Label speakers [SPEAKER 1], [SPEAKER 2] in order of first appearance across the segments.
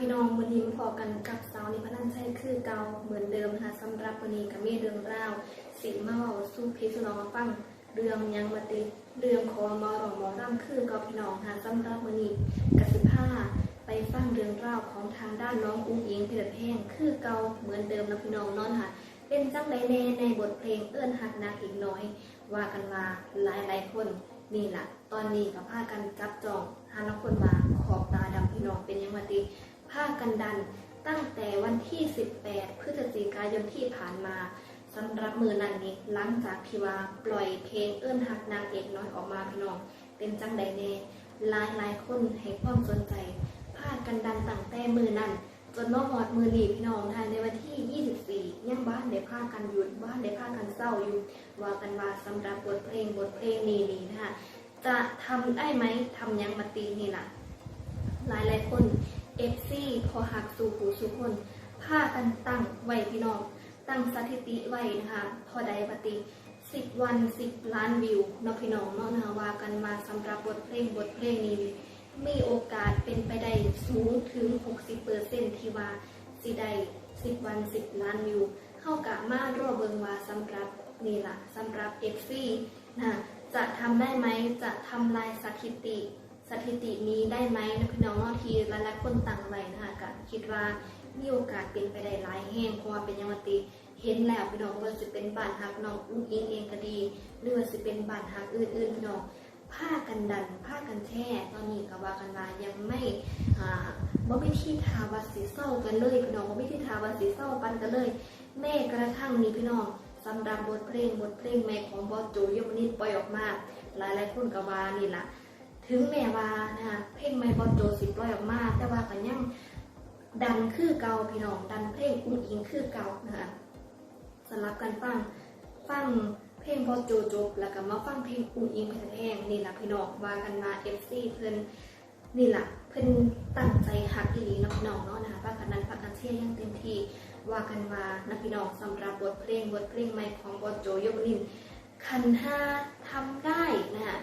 [SPEAKER 1] พี่น้องวันนี้มาพอกันกับสาวนิพนันชัยคือเก่าเหมือนเดิมนะคะสำหรับวันนี้กับเมีเรื่องราวสิมาเว้าสู้พี่สู้น้องมาฟังเรื่องยังมาติเรื่องของมอหลอมอร่ำคือเกับพี่น้องค่ะสำหรับวันนี้กสิผ้าไปฟังเรื่องราวของทางด้านน้องอุ้งอิงเพลิดแพงคือเก่าเหมือนเดิมนะพี่น้องนอนค่ะเป็นจังไดแน่ในบทเพลงเอื้อนหักนาอีกน้อย ว่ากันว่าหลายหลายคนนี่แหละตอนนี้กับพากันจับจองหาน้องคนมาขอบตาดำพี่น้องเป็นยังไงติ พากันดัน ตั้งแต่วันที่ 18 พฤศจิกายนที่ผ่านมาสำหรับมือนั้นนี้หลังจากที่ว่าปล่อยเพลงเอื้อนหักนางเอกน้อยออกมาพี่น้องเป็นจังไดแน่หลายหลายคนให้ความสนใจพากันดันตั้งแต่มือนั้นจนน้องหอดมือหนีพี่น้องนะคะในวันที่ 24ยังบ้านได้ากันหยุดบ้านได้ากันเศร้าอยู่ว่ากันว่าสำหรับบทเพลงบทเพลงนี้นี่นะคะจะทำได้ไหมทำยังมาตีนี่ล่ะหลายหลายคน เอฟซีพอหักสู่หูสู่คนพากันตั้งไว้พี่น้อง ตั้งสถิติไว้นะคะพอใดปฏิสิบวันสิบล้านวิวนาะพี่น้องเนาะนะคะว่ากันมาสำหรับบทเพลงบทเพลงนี้มีโอกาสเป็นไปได้สูงถึง 60%ที่ว่าสิได้10วัน10ล้านวิว เข้ากะมารอเบิงว่าสำหรับนี่ละสำหรับ FC นะจะทำได้ไหมจะทำลายสถิติ สถิตินี้ได้ไหมนะพี่น้องนาะทีหลายๆคนต่างไว้นะคะก็คิดว่ามีโอกาสเป็นไปได้หลายแห่งเพราะว่าเป็นยังติเห็นแล้วพี่น้องว่าจะเป็นบ้านฮักน้องอุ้งอิงเองก็ดี หรือว่าจะเป็นบ้านฮักอื่นๆพี่น้องผ้ากันดันผ้ากันแช่ตอนนี้ก็ว่ากันว่ายังไม่บ่มีที่ทาวัสีเศร้ากันเลยพี่น้องบ่มีที่ทาวัสีเศร้ากันกันเลย แม่กระทั่งนี้พี่น้องสำหรับบทเพลงบทเพลงใหม่ของบอสโจยมนิดปล่อยออกมา หลายหลายๆคนก็ว่านี่แหละ ถึงแม้ว่านะคะเพลงใหม่บอโจสิปล่อยออกมา แต่ว่าก็ยังดันคือเก่าพี่น้องดันเพลงอุ้งอิงคือเก่านะคะสลับกันฟังฟังเพลงบอโจจบแล้วก็มาฟังเพลงอุ้งอิงเพลงแห้งนี่แหละพี่น้องว่ากันมาเอฟซีเพิ่นนี่แหละเพิ่นตั้งใจหักอีหลีนพี่น้องเนาะนะคะว่ากันนั้นพักกันเชียร์อยังเต็มที่ว่ากันมานะพี่น้องสำหรับบทเพลงบทเพลงใหม่ของบอโจยกลินคันห้าทำได้นะคะ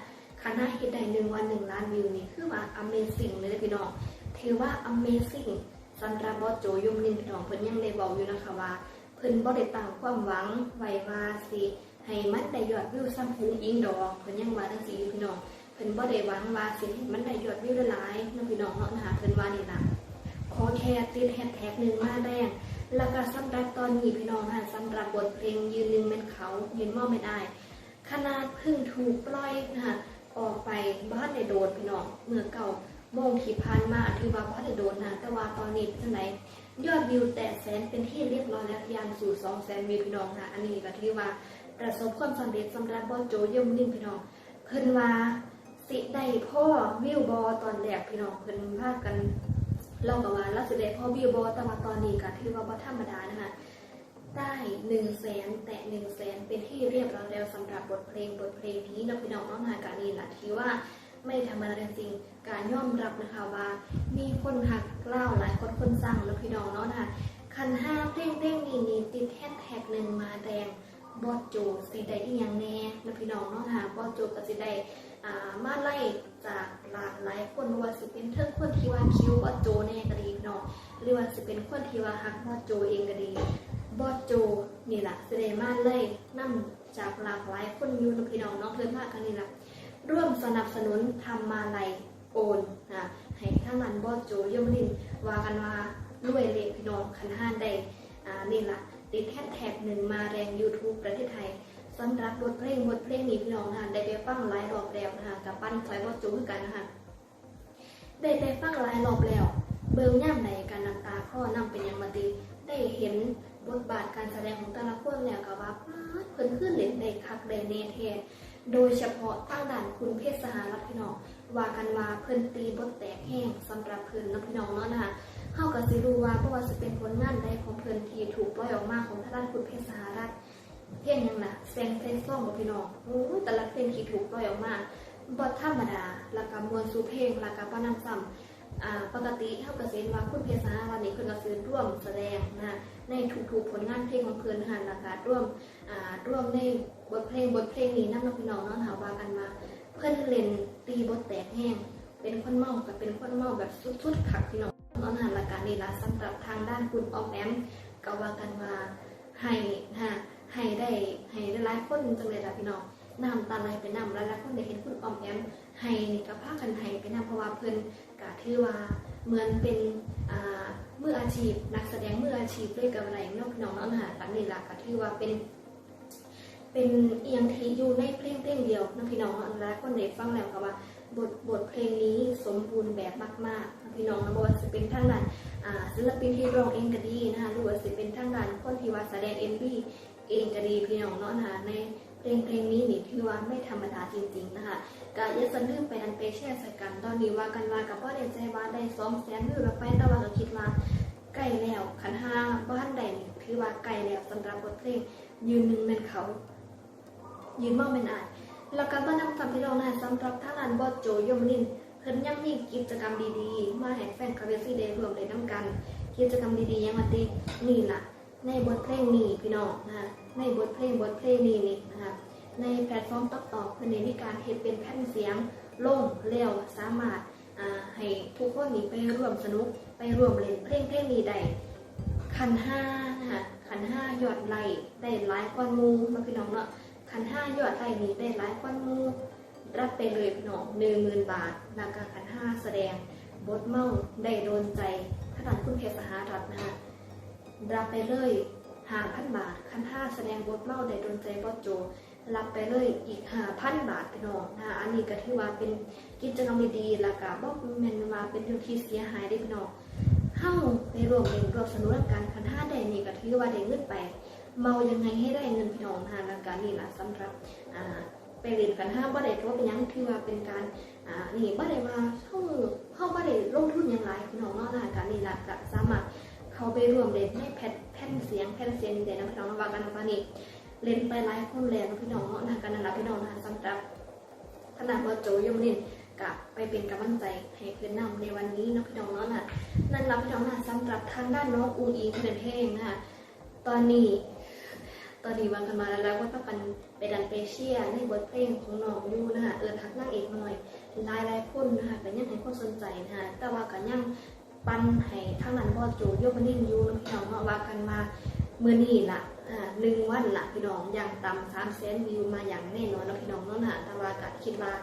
[SPEAKER 1] คันห้าเฮ็ดได้หนึ่งวันหนึ่งล้านวิวนี่คือว่า Amazing เลยนะพี่น้องถือว่า Amazing สำหรับบอสโจยมลินพี่น้องเพิ่นยังได้บอกอยู่นะคะว่าเพิ่นบ่ได้ตั้งความหวังไว้ว่าสิให้มันได้ยอดวิวซ้ำหูอิงดอกเพิ่นยังว่าจังซี่พี่น้องเพิ่นบ่ได้หวังว่าสิให้มันได้ยอดวิวหลายๆเน้องพี่น้องเนาะนะคะเพิ่นว่านี่ล่ะขอแค่ติดแฮชแท็กหนึงมาแดงแล้วก็สำหรับตอนนี้พี่น้องค่ะสำหรับบทเพลงยืนหนึ่งเป็นเขายืนมองไม่ได้ขนาดเพิ่งถูกปล่อยนะคะ ออกไปบ้านในโดนพี่น้องเมื่อเก่าโมงที่ผ่านมาถือว่าบ้านในโดนนะแต่ว่าตอนนี้เป็นจังยอดวิวแต่แสนเป็นที่เรียบร้อยแล้วยานสู่2แสนวิวพี่น้องค่ะอันนี้ก็ถือว่าประสบความสำเร็จสำหรับบอโจเยี่ยมนิ่งพี่น้องเพิ่นว่าสิได้พ่อวิวบอตอนแรกพี่น้องเพิ่นพากันเล่ากับว่าเราสิได้พ่อวิวบอแต่ว่าตอนนี้ก็ถือว่าบ่ธรรมดานะคะ ได้หนึ่งแสนแต่หนึ่งแสนเป็นที่เรียบร้อยแล้วสำหรับบทเพลงบทเพลงนี้เนาพี่น้องน้องหาการนี้ล่ะถือว่าไม่ธรรมดาจริงการยอมรับนะคะว่ามีคนหักเล่าหลายคนคนสั่งแล้วพี่น้องเนาะนะคะคันห้าเพลงเพลงนี้นี่ติดแฮชแท็กหนึ่งมาแดงบอสโจสิได้อีหยังแน่นะพี่น้องเนาะค่ะบอสโจก็สิได้อ่ามาไล่จากหลากหลายคนว่าสิเป็นเทิงคนที่ว่าคิวบอสโจแน่ก็ดีพี่น้องหรือว่าสิเป็นคนที่ว่าฮักบอสโจเองก็ดี บอสโจนี่แหละเสิได้มาไล่นํจากหลากหลายคนยูนพี่น้องเนาะเพิ่อนมากกันนี่แหละร่วมสนับสนุนทำมาไล่โอนนะให้ท่างนั้นบอสโจยมนินว่ากันว่ารวยเลพี่น้องคันห้านได้อ่านี่แหละติดแฮชแท็กหนึ่งมาแรง YouTube ประเทศไทยสำหรับบทเพลงบทเพลงนี้พี่น้องนะคะได้ไปฟังหลายรอบแล้วนะคะกับปั้นซอยบอจูคือกันนะคะได้ไปฟังหลายรอบแล้ว เบิ่งย่ำในการนำตาข้อนำเป็นยังมาดีได้เห็น บทบาทการแสดงของแต่ละคนแล้วก็ว่าเพิ่นขึ้นเล่นได้คักได้เนเทศโดยเฉพาะทางด้านคุณเพชรสหรัฐพี่น้องว่ากันว่าเพิ่นตีบทแตกแห้งสำหรับเพิ่นนะพี่น้องเนาะนะคะเขาก็สิรู้ว่าเพราะว่าจะเป็นผลงานใดของเพิ่นที่ถูกปล่อยออกมาของทางด้านคุณเพชรสหรัฐเพียงยังล่ะแซงเพลงซ่องกับพี่น้องโอ้แต่ละเพลงที่ถูกปล่อยออกมาบ่ธรรมดาแล้วก็มวลสู่เพลงแล้วก็ป้านำซ้ำอ่าปกติเฮาก็สิเห็นว่าคุณเพชรสหรัฐนี่เพิ่นก็สิร่วมแสดงนะ ในทุกๆผลงานเพลงของเพิ่นนะคะแล้วก็ร่วมร่วมในบทเพลงบทเพลงนี้นำพี่น้องเนาะหาว่ากันมาเพิ่นเล่นตีบทแตกแห้ง เป็นคนเมากับเป็นคนเมาแบบสุดๆคักพี่น้องเนาะนะและการนี่ละสำหรับทางด้านคุณออมแอมก็ว่ากันว่าให้นะให้ได้ให้ได้หลายคนจังเลยล่ะพี่น้องนำตาไหลไปน้ำหลายๆคนได้เห็นคุณออมแอมให้นี่ก็พากันให้ไปนำเพราะว่าเพิ่อนก็ถือว่าเหมือนเป็น มืออาชีพ นักแสดงมืออาชีพด้วยกับอะไรนาะพี่น้องเนาะนะการนี่ละก็ถือว่าเป็น เป็นเอียงทีอยู่ในเพลงเพลงเดียวนะพี่น้องหลายคนได้ฟังแล้วก็ว่าบทบทเพลงนี้สมบูรณ์แบบมากๆนะพี่น้องนะบ่ว่าจะเป็นทางด้านอ่าศิลปินที่ร้องเองก็ดีนะคะหรือว่าจะเป็นทางด้านคนที่ว่าแสดงเอ็นบีเองก็ดีพี่น้องเนาะนะคะใน เพลงเพลงนี้นี่ถือว่าไม่ธรรมดาจริงๆนะคะก็อย่าสะลืมไปอันไปแชร์สกัน ตอนนี้ว่ากันว่ากับพ่อได้ใจว่าได้สองแสนวิวแล้วไปแต่ว่าก็คิดว่าใกล้แล้วขันห้าบ้านใดนี่ถือว่าใกล้แล้วสำหรับบทเพลงยืนหนึ่งเป็นเขา ยืนมองเป็นอายแล้วก็บ้านนำคำพี่น้องนะสำหรับท่านอันบอดโจยมนินเพิ่นยังมีกิจกรรมดีๆ มาให้แฟนคาเวซี่เดย์รวมเลยน้ำกัน กิจกรรมดีๆยังมาตินี่ล่ะ ในบทเพลงนี้พี่น้องนะคะ ในบทเพลงบทเพลงนี้นี่นะคะในแพลตฟอร์มต๊อกตอกเพิ่นมีการเฮ็ดเป็นแผ่นเสียงล่งเร็วสามารถให้ทุกคนนี่ไปร่วมสนุกไปร่วมเล่นเพลงเพลงนี้ได้คันห้านะคะคันห้ายอดไลได้หลายกว่าหมูมาพี่น้องเนาะขันห้ายอดไทยนี้ได้หลายคนมูรับไปเลยพี่น้องหนึ่งหมื่นบาทราคาขันห้าแสดงบทเมาได้โดนใจขนาดคุณเพชรสหรัฐนะคะรับไปเลย ห้าพันบาทขันห้าแสดงบทเมาได้โดนใจบอโจ รับไปเลยอีกห้าพันบาทพี่น้องนะอันนี้ก็ถือว่าเป็นกิจกรรมดีๆแล้วก็บอกแมนว่าเป็นเรื่องที่เสียหายได้พี่น้องเฮ้าไปรวมเล่นรวมสนุกกันขันห้าได้นี่ก็ถือว่าได้เงินไปเมายังไงให้ได้เงินพี่น้องทานแล้วการนี่ละสำหรับอ่าไปเรียนกันห้าบ่ได้ก็ว่าเป็นยังที่ว่าเป็นการอ่านี่บ่ได้ว่าเข้าเข้าบ่ได้ลงทุนอย่างไรพี่น้องเนาะนะการนี่ละก็สามารถเข้าไปรวมเล่นในแผ่นแผ่นเสียงแผ่นเสียงนี่ได้นะพี่น้องว่ากันว่านี่เล่นไปหลายคนแล้วพี่น้องเนะกันนั่นละพี่น้องนะสำหรับขนาดว่าโจยมนินกะไปเป็นกำลังใจให้เพื่อนนำในวันนี้นะพี่น้องเนาะนะนั่นละพี่น้องนะสำหรับทางด้านน้องอูอีเพื่อนเพลงนะคะตอนนี้ตอนนี้วางกันมาแล้วแล้วก็ต้องกันไปดันไปเชียในบทเพลงของน้องอยู่นะคะเออทักนั่งเอกหน่อยหลายลายๆคนนะคะก็ยังให้ความสนใจนะคะแต่ว่าก็ยัง ปันให้ทั้งนั้นพ่อโจโยบันนินอยู่นะพี่น้องเนาะว่ากันมาเมื่อนี้ล่ะหนึ่งวันละพี่น้องอย่างต่ำสามแสนวิวมาอย่างแน่นอนนะพี่น้องเนาะนะแต่ว่าก็คิดว่า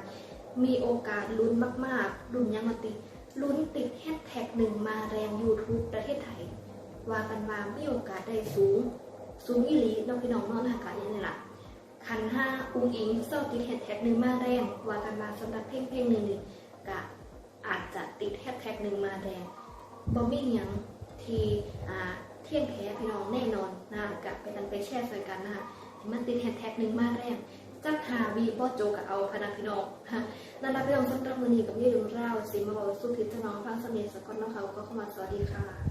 [SPEAKER 1] มีโอกาสลุ้นมากๆลุ้นยังมาติดลุ้นติดแฮชแท็กหนึ่งมาแรง YouTube ประเทศไทย ว่ากันว่ามีโอกาสได้สูง สูงอีหลีน้องพี่น้องเนาะนะคะอย่างนี้ล่ะคันห้าอุ้งอิงเศร้าติดแฮชแท็กหนึ่งมาแรงว่ากันมาสำหรับเพลงเพลงหนึ่งก็อาจจะติดแฮชแท็กหนึ่งมาแรง บ่มีหยังที่อ่าเที่ยงแท้พี่น้องแน่นอนนะกับไปกันไปแชร์ใส่กันนะคะมันติดแฮชแท็กหนึ่งมากแรกจักหาวีบ่โจกับเอาพนักพี่น้องฮะนั่นรับพี่น้องสำหรับมือนีกับนี่ดูเล่าสิมาบอกสู้พิจารณาฟังเสน่ห์สกอตน้องเขาก็เข้ามาสวัสดีค่ะ